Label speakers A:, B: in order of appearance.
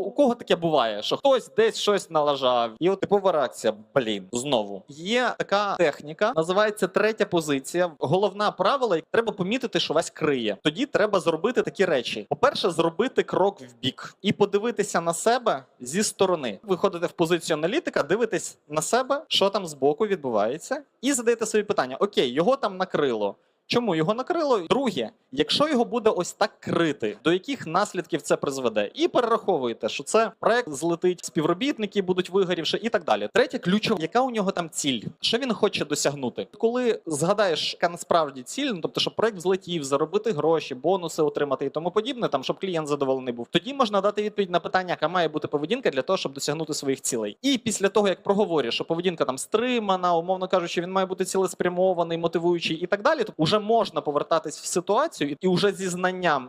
A: у кого таке буває, що хтось десь щось налажав, і от типова реакція, блін, знову. Є така техніка, називається третя позиція. Головне правило, як треба помітити, що вас криє. Тоді треба зробити такі речі. По-перше, зробити крок в бік і подивитися на себе зі сторони. Ви ходите в позицію аналітика, дивитесь на себе, що там збоку відбувається, і задаєте собі питання: Окей, його там накрило. Чому його накрило? Друге, якщо його буде ось так крити, до яких наслідків це призведе? І перераховуєте, що це проект злетить, співробітники будуть вигорівши і так далі. Третє, ключове, яка у нього там ціль? Що він хоче досягнути? Коли згадаєш, яка насправді ціль, ну тобто, щоб проект взлетів, заробити гроші, бонуси отримати і тому подібне, там щоб клієнт задоволений був, тоді можна дати відповідь на питання, яка має бути поведінка для того, щоб досягнути своїх цілей. І після того, як проговорюєш, що поведінка там стримана, умовно кажучи, він має бути цілеспрямований, мотивуючий і так далі, то можна повертатись в ситуацію і вже зі знанням